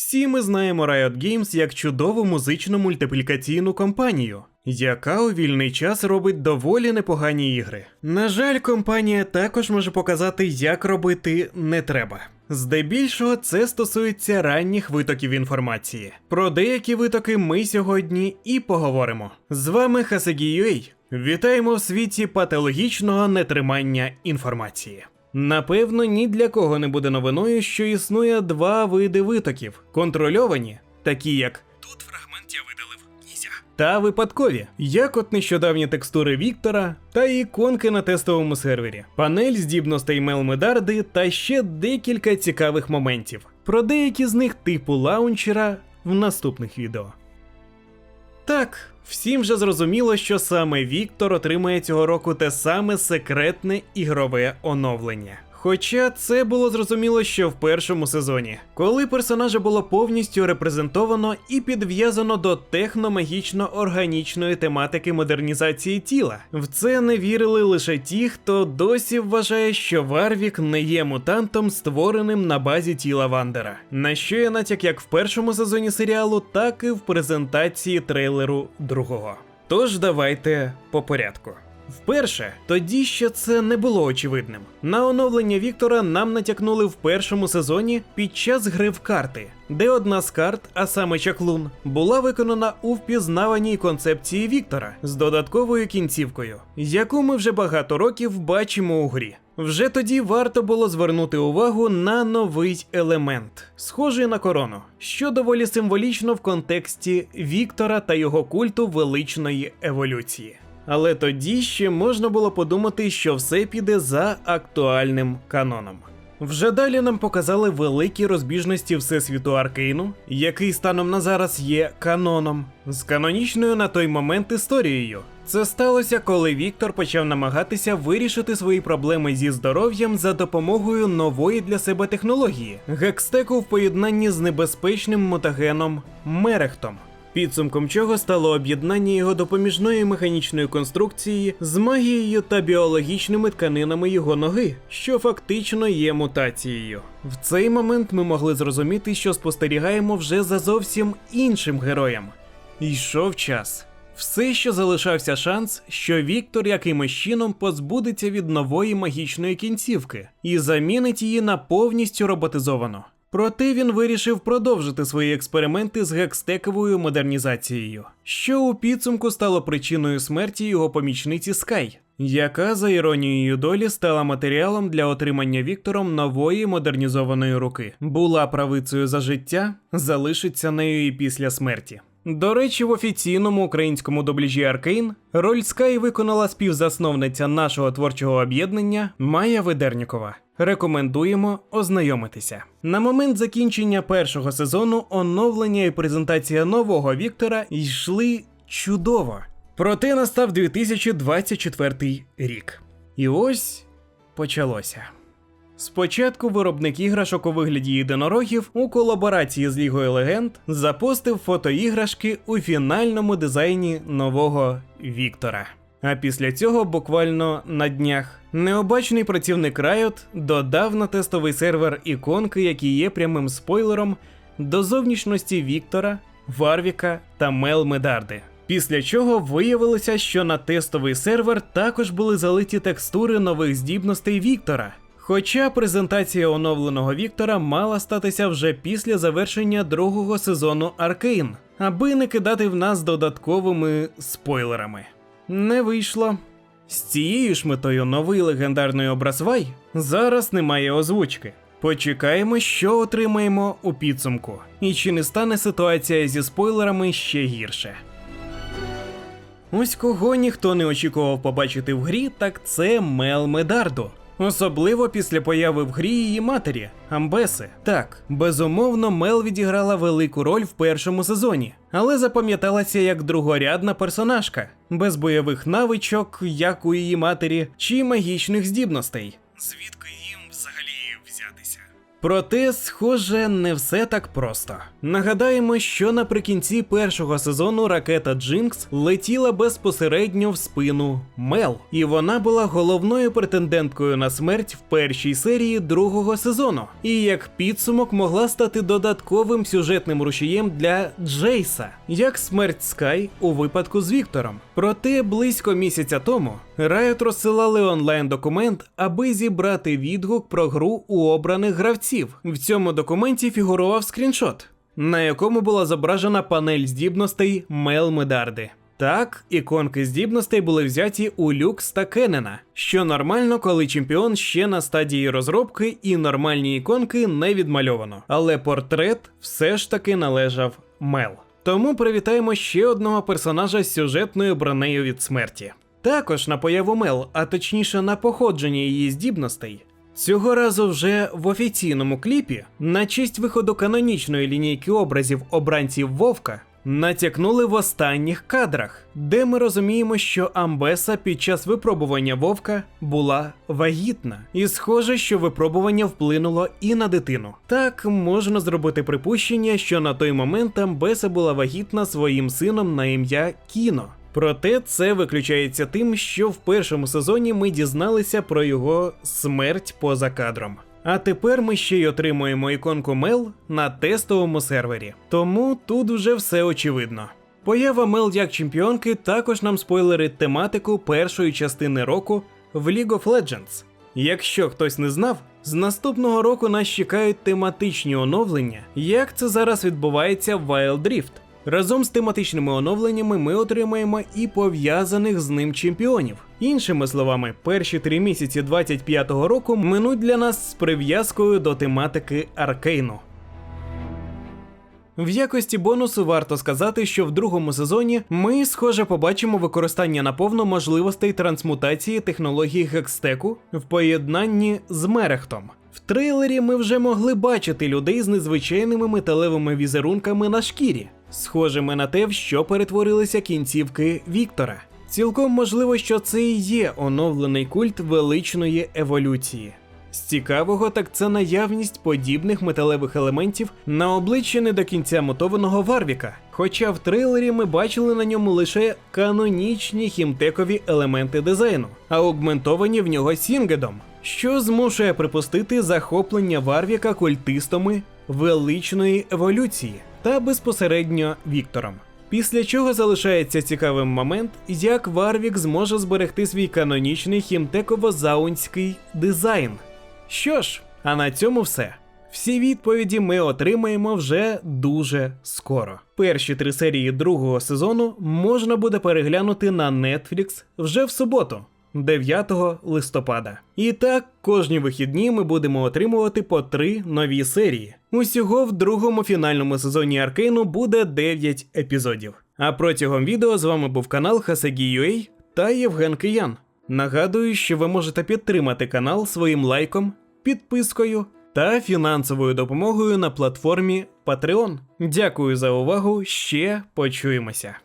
Всі ми знаємо Riot Games як чудову музичну мультиплікаційну компанію, яка у вільний час робить доволі непогані ігри. На жаль, компанія також може показати, як робити не треба. Здебільшого це стосується ранніх витоків інформації. Про деякі витоки ми сьогодні і поговоримо. З вами Хасагі.ua. Вітаємо в світі патологічного нетримання інформації. Напевно, ні для кого не буде новиною, що існує два види витоків: контрольовані, такі як тут фрагмент я видалив нізя, та випадкові, як от нещодавні текстури Віктора та іконки на тестовому сервері, панель здібностей Мелмедарди та ще декілька цікавих моментів. Про деякі з них типу лаунчера в наступних відео. Так, всім вже зрозуміло, що саме Віктор отримає цього року те саме секретне ігрове оновлення. Хоча це було зрозуміло ще в першому сезоні, коли персонажа було повністю репрезентовано і підв'язано до техномагічно-органічної тематики модернізації тіла. В це не вірили лише ті, хто досі вважає, що Варвік не є мутантом, створеним на базі тіла Вандера. На що є натяк як в першому сезоні серіалу, так і в презентації трейлеру другого. Тож давайте по порядку. Вперше, тоді ще це не було очевидним. На оновлення Віктора нам натякнули в першому сезоні під час гри в карти, де одна з карт, а саме чаклун, була виконана у впізнаваній концепції Віктора з додатковою кінцівкою, яку ми вже багато років бачимо у грі. Вже тоді варто було звернути увагу на новий елемент, схожий на корону, що доволі символічно в контексті Віктора та його культу величної еволюції. Але тоді ще можна було подумати, що все піде за актуальним каноном. Вже далі нам показали великі розбіжності всесвіту Аркейну, який станом на зараз є каноном, з канонічною на той момент історією. Це сталося, коли Віктор почав намагатися вирішити свої проблеми зі здоров'ям за допомогою нової для себе технології гекстеку в поєднанні з небезпечним мутагеном Мерехтом. Підсумком чого стало об'єднання його допоміжної механічної конструкції з магією та біологічними тканинами його ноги, що фактично є мутацією. В цей момент ми могли зрозуміти, що спостерігаємо вже за зовсім іншим героєм. Йшов час. Все, що залишався шанс, що Віктор якимось чином позбудеться від нової магічної кінцівки і замінить її на повністю роботизовану. Проте він вирішив продовжити свої експерименти з гекстековою модернізацією, що у підсумку стало причиною смерті його помічниці Скай, яка, за іронією долі, стала матеріалом для отримання Віктором нової модернізованої руки. Була правицею за життя, залишиться нею і після смерті. До речі, в офіційному українському дубляжі Аркейн роль Скай виконала співзасновниця нашого творчого об'єднання Майя Ведернікова. Рекомендуємо ознайомитися. На момент закінчення першого сезону оновлення і презентація нового Віктора йшли чудово. Проте настав 2024 рік. І ось почалося. Спочатку виробник іграшок у вигляді єдинорогів у колаборації з Лігою Легенд запостив фотоіграшки у фінальному дизайні нового Віктора. А після цього, буквально на днях, необачний працівник Riot додав на тестовий сервер іконки, які є прямим спойлером до зовнішності Віктора, Варвіка та Мел Медарди. Після чого виявилося, що на тестовий сервер також були залиті текстури нових здібностей Віктора. Хоча презентація оновленого Віктора мала статися вже після завершення другого сезону Аркейн, аби не кидати в нас додатковими спойлерами. Не вийшло. З цією ж метою новий легендарний образ Вай зараз немає озвучки. Почекаємо, що отримаємо у підсумку, і чи не стане ситуація зі спойлерами ще гірше. Ось кого ніхто не очікував побачити в грі, так це Мел Медардо. Особливо після появи в грі її матері Амбеси. Так, безумовно, Мел відіграла велику роль в першому сезоні, але запам'яталася як другорядна персонажка, без бойових навичок, як у її матері, чи магічних здібностей. Звідки їм взагалі взятися? Проте, схоже, не все так просто. Нагадаємо, що наприкінці першого сезону ракета Джинкс летіла безпосередньо в спину Мел, і вона була головною претенденткою на смерть в першій серії другого сезону. І як підсумок могла стати додатковим сюжетним рушієм для Джейса, як смерть Скай у випадку з Віктором. Проте близько місяця тому Riot розсилали онлайн документ, аби зібрати відгук про гру у обраних гравців. В цьому документі фігурував скріншот, на якому була зображена панель здібностей Мел Медарди. Так, іконки здібностей були взяті у Люкс та Кеннена, що нормально, коли чемпіон ще на стадії розробки і нормальні іконки не відмальовано. Але портрет все ж таки належав Мел. Тому привітаємо ще одного персонажа з сюжетною бронею від смерті. Також на появу Мел, а точніше на походження її здібностей. Цього разу вже в офіційному кліпі, на честь виходу канонічної лінійки образів обранців Вовка, натякнули в останніх кадрах, де ми розуміємо, що Амбеса під час випробування Вовка була вагітна, і схоже, що випробування вплинуло і на дитину. Так можна зробити припущення, що на той момент Амбеса була вагітна своїм сином на ім'я Кіно. Проте це виключається тим, що в першому сезоні ми дізналися про його смерть поза кадром. А тепер ми ще й отримуємо іконку Мел на тестовому сервері. Тому тут вже все очевидно. Поява Мел як чемпіонки також нам спойлерить тематику першої частини року в League of Legends. Якщо хтось не знав, з наступного року нас чекають тематичні оновлення, як це зараз відбувається в Wild Rift. Разом з тематичними оновленнями ми отримаємо і пов'язаних з ним чемпіонів. Іншими словами, перші три місяці 25-го року минуть для нас з прив'язкою до тематики Аркейну. В якості бонусу варто сказати, що в другому сезоні ми, схоже, побачимо використання наповну можливостей трансмутації технології гекстеку в поєднанні з мерехтом. В трейлері ми вже могли бачити людей з незвичайними металевими візерунками на шкірі, схожими на те, в що перетворилися кінцівки Віктора. Цілком можливо, що це і є оновлений культ величної еволюції. З цікавого, так це наявність подібних металевих елементів на обличчі не до кінця мутованого Варвіка. Хоча в трейлері ми бачили на ньому лише канонічні хімтекові елементи дизайну, а аугментовані в нього сінгедом, що змушує припустити захоплення Варвіка культистами величної еволюції та безпосередньо Віктором. Після чого залишається цікавим момент, як Варвік зможе зберегти свій канонічний хімтеково-заунський дизайн. Що ж, а на цьому все. Всі відповіді ми отримаємо вже дуже скоро. Перші три серії другого сезону можна буде переглянути на Netflix вже в суботу, 9 листопада. І так, кожні вихідні ми будемо отримувати по три нові серії. Усього в другому фінальному сезоні Аркейну буде 9 епізодів. А протягом відео з вами був канал Hasagi.ua та Євген Киян. Нагадую, що ви можете підтримати канал своїм лайком, підпискою та фінансовою допомогою на платформі Patreon. Дякую за увагу. Ще почуємося.